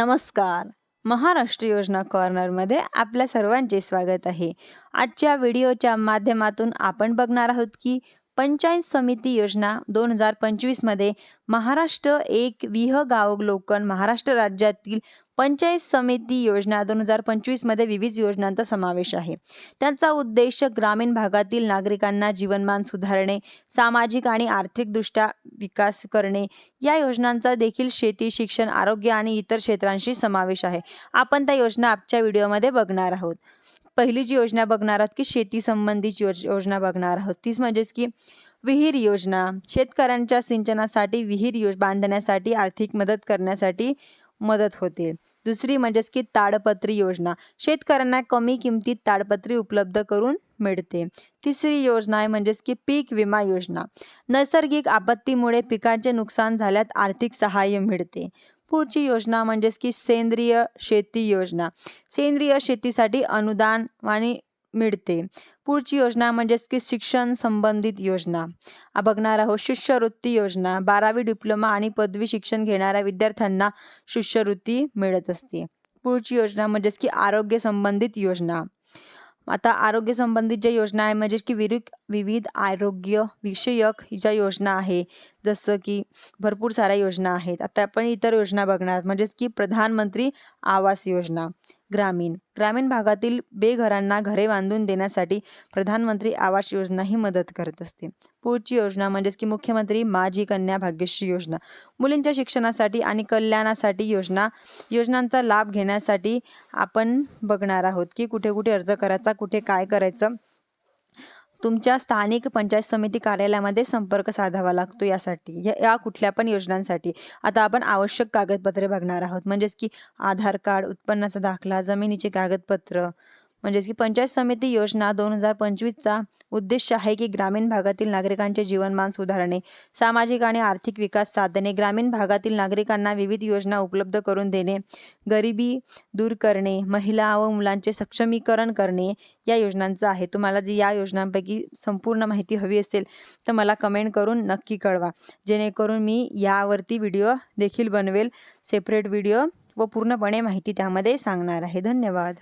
नमस्कार. महाराष्ट्र योजना कॉर्नरमध्ये आपल्या सर्वांचे स्वागत आहे. आजच्या व्हिडिओच्या माध्यमातून आपण बघणार आहोत की पंचायत समिती योजना दोन हजार पंचवीसमध्ये महाराष्ट्र एक विह गाव लोकन महाराष्ट्र राज्यातील पंचायत समिती योजना दोन हजार पंचवीसमध्ये विविध योजनांचा समावेश आहे. त्यांचा उद्देश ग्रामीण भागातील नागरिकांना जीवनमान सुधारणे सामाजिक आणि आर्थिकदृष्ट्या विकास करणे. या योजनांचा देखील शेती शिक्षण आरोग्य आणि इतर क्षेत्रांशी समावेश आहे. आपण त्या योजना आजच्या व्हिडिओमध्ये बघणार आहोत. पहिली जी योजना बघणार आहोत की शेती संबंधित योज योजना बघणार आहोत. तीच म्हणजेच की विहीर योजना. शेतकऱ्यांच्या सिंचनासाठी विहीर योज बांधण्यासाठी आर्थिक मदत करण्यासाठी मदत होते. दुसरी म्हणजेच की ताडपत्री योजना. शेतकऱ्यांना कमी किमतीत ताडपत्री उपलब्ध करून मिळते. तिसरी योजना आहे म्हणजेच की पीक विमा योजना. नैसर्गिक आपत्तीमुळे पिकांचे नुकसान झाल्यास आर्थिक सहाय्य मिळते. पुढची योजना म्हणजेच की सेंद्रिय शेती योजना. सेंद्रिय शेतीसाठी अनुदान आणि मिळते. पुढची योजना म्हणजेच की शिक्षण संबंधित योजना. बघणार आहोत शिष्यवृत्ती योजना. बारावी डिप्लोमा आणि पदवी शिक्षण घेणाऱ्या विद्यार्थ्यांना शिष्यवृत्ती मिळत असते. पुढची योजना म्हणजेच की आरोग्य संबंधित योजना. आता आरोग्य संबंधित ज्या योजना आहे म्हणजेच की विविध विविध आरोग्य विषयक ज्या योजना आहे जसं की भरपूर साऱ्या योजना आहेत. आता आपण इतर योजना बघणार म्हणजेच की प्रधानमंत्री आवास योजना. ग्रामीण. ग्रामीण भागातील बेघरांना घरे बांधून देण्यासाठी प्रधानमंत्री आवास योजना ही मदत करत असते. पुढची योजना म्हणजेच की मुख्यमंत्री माझी कन्या भाग्यश्री योजना. मुलींच्या शिक्षणासाठी आणि कल्याणासाठी योजना योजनांचा लाभ घेण्यासाठी आपण बघणार आहोत की कुठे कुठे अर्ज करायचा कुठे काय करायचं तुमच्या स्थानिक पंचायत समिती कार्यालयामध्ये संपर्क साधावा लागतो यासाठी या या कुठल्या पण योजनांसाठी. आता आपण आवश्यक कागदपत्रे बघणार आहोत. म्हणजेच की आधार कार्ड उत्पन्नाचा दाखला जमिनीचे कागदपत्र म्हणजेच की पंचायत समिती योजना दोन हजार पंचवीसचा उद्देश आहे की ग्रामीण भागातील नागरिकांचे जीवनमान सुधारणे सामाजिक आणि आर्थिक विकास साधणे ग्रामीण भागातील नागरिकांना विविध योजना उपलब्ध करून देणे गरिबी दूर करणे महिला व मुलांचे सक्षमीकरण करणे या योजनांचा आहे. तुम्हाला जी या योजनांपैकी संपूर्ण माहिती हवी असेल तर मला कमेंट करून नक्की कळवा. जेणेकरून मी यावरती व्हिडिओ देखील बनवेल सेपरेट व्हिडिओ व पूर्णपणे माहिती त्यामध्ये सांगणार आहे. धन्यवाद.